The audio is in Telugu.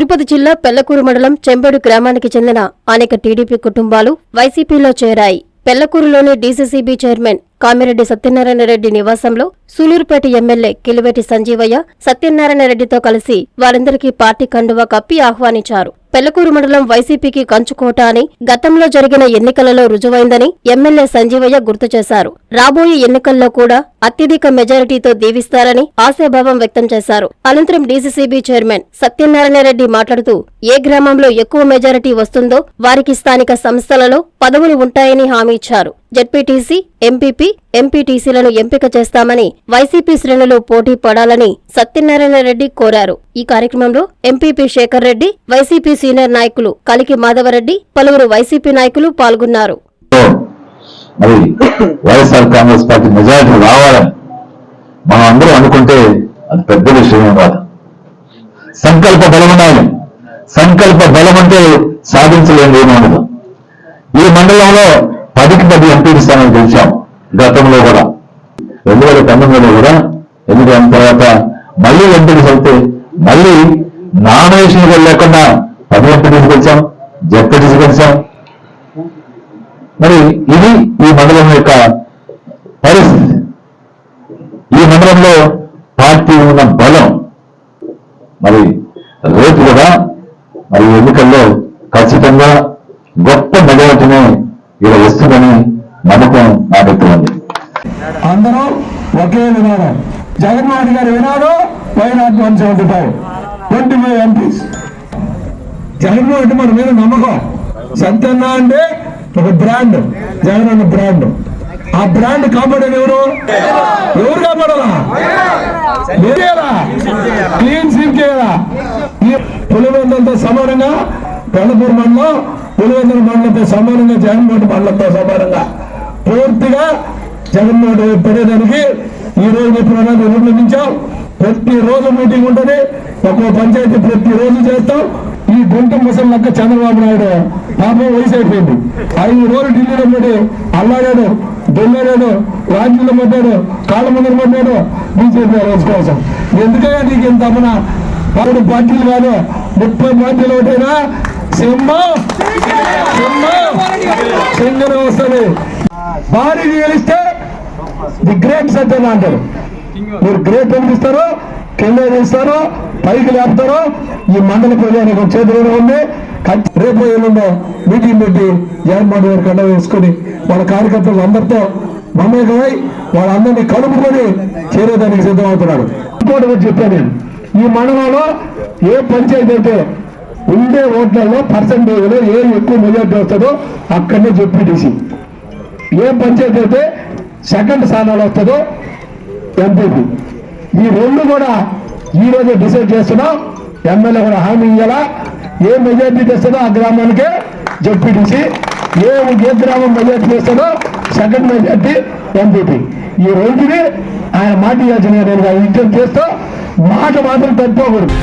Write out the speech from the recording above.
తిరుపతి జిల్లా పెళ్ళకూరు మండలం చెంబేడు గ్రామానికి చెందిన అనేక టీడీపీ కుటుంబాలు వైసీపీలో చేరాయి. పెళ్ళకూరులోని డీసీసీబీ చైర్మన్ కామిరెడ్డి సత్యనారాయణ రెడ్డి నివాసంలో సూలూరుపేట ఎమ్మెల్యే కిలివేటి సంజీవయ్య సత్యనారాయణ రెడ్డితో కలిసి వారందరికీ పార్టీ కండువా కప్పి ఆహ్వానించారు. పెళ్ళకూరు మండలం వైసీపీకి కంచుకోట అని గతంలో జరిగిన ఎన్నికలలో రుజువైందని ఎమ్మెల్యే సంజీవయ్య గుర్తు చేశారు. రాబోయే ఎన్నికల్లో కూడా అత్యధిక మెజారిటీతో దీవిస్తారని ఆశాభావం వ్యక్తం చేశారు. అనంతరం డీసీసీబీ చైర్మన్ సత్యనారాయణ రెడ్డి మాట్లాడుతూ ఏ గ్రామంలో ఎక్కువ మెజారిటీ వస్తుందో వారికి స్థానిక సంస్థలలో పదవులు ఉంటాయని హామీ ఇచ్చారు. జడ్పీటీసీ ఎంపీపీ ఎంపీటీసీలను ఎంపిక చేస్తామని వైసీపీ శ్రేణులు పోటీ పడాలని సత్యనారాయణ రెడ్డి కోరారు. ఈ కార్యక్రమంలో MPP Sekhar Reddy YCP senior నాయకులు కలికి మాధవరెడ్డి పలువురు వైసీపీ నాయకులు పాల్గొన్నారు. మరి వైఎస్ఆర్ కాంగ్రెస్ పార్టీ మెజారిటీ రావాలని మనం అందరూ అనుకుంటే అది పెద్ద విషయం కాదు. సంకల్ప బలం ఉండాలి. సంకల్ప బలం అంటే సాధించలేని ఈ మండలంలో పదికి పది ఎంపీ స్థానాలు గెలిచాం గతంలో కూడా. రెండు వేల పంతొమ్మిదిలో కూడా ఎన్నికైన తర్వాత మళ్ళీ ఎంపీలు చదివితే మళ్ళీ నామినేషన్ లేకుండా పది ఎంపీలు గెలిచాం జెడ్పీటీసీ గెలిచాం. మరి ఇది ఈ మండలం యొక్క పరిస్థితి. ఈ మండలంలో పార్టీ ఉన్న బలం. మరి రేపు కూడా మరి ఎన్నికల్లో ఖచ్చితంగా గొప్ప ఇక్కడ వస్తుందని నమ్మకం నాకైతే ఉంది. అందరూ ఒకే విధానం. జగన్మోహన్ గారి విధానం why not one seventy five twenty five MPs. Jaganmohan అంటే మన మీద నమ్మకం. సంతన్న అంటే ఒక బ్రాండ్. జగన్ అన్న బ్రాండ్. ఆ బ్రాండ్ కాపాడేది ఎవరు? ఎవరు కాపాడాలా? క్లీన్ స్వీప్ చేయాలా? ఈ పులివెందులతో సమానంగా పెళ్ళపూర్ మండలం పులివెందుల మండలంతో సమానంగా జగన్మోహన్ మండలంతో సమానంగా పూర్తిగా జగన్మోహన్ రెడ్డి పడేదానికి ఈ రోజు ఎప్పుడైనా నిర్ణయించాం ప్రతి రోజు మీటింగ్ ఉంటుంది. ఒక్కో పంచాయతీ ప్రతి రోజు చేస్తాం. ఈ గుంట ముసలక్క చంద్రబాబు నాయుడు పాపం వయసు అయిపోయింది. ఐదు రోజులు ఢిల్లీలో పడి అల్లాడాడు దొల్లాడాడు రాజ్యంలో పడ్డాడు కాళ్ళ ముందర పడ్డాడు. బీజేపీ రోజు కోసం. ఎందుకయ్యా నీకు ఇంత అమ్మన పదకొండు పార్టీలు కాదు. ముప్పై పార్టీలు ఒకటైనా? సింహం. సింహం. సింగన వస్తుంది భారీగా గెలిస్తే ది గ్రేట్ సత్యం అంటారు మీరు గ్రేట్ అనిపిస్తారు కింద చేస్తారు పైకి లేపుతారు ఈ మండల ప్రజానికి చేతిలో ఉంది. రేపు ఎల్లుండో మీటింగ్ పెట్టి జగన్మోహన్ గారు కండ వేసుకొని వాళ్ళ కార్యకర్తలు అందరితో మమేకమై వాళ్ళందరినీ కలుపుకొని చేరేదానికి సిద్ధమవుతున్నాడు. ఇంకోటి చెప్పాను నేను. ఈ మండలంలో ఏ పంచాయతీ అయితే ఉండే ఓట్లలో పర్సంటేజ్లో ఏ ఎక్కువ మెజార్టీ వస్తుందో అక్కడనే చెప్పిటీసీ ఏ పంచాయతీ అయితే సెకండ్ స్థానంలో వస్తుందో ఎంపీపీ. ఈ రెండు కూడా ఈ రోజే డిసైడ్ చేస్తున్నాం ఎమ్మెల్యే కూడా హామీ ఇవ్వాలా ఏ మెజార్టీ తెస్తుందో ఆ గ్రామానికే జడ్పీటీసీ ఏ ఏ గ్రామం మెజార్టీ తెస్తుందో సెకండ్ మెజార్టీ ఎంపీపీ. ఈ రెండుని ఆయన మాట ఇవ్వాల్సిన నేను ఇష్టం చేస్తూ మాట మాత్రం తప్పకూడదు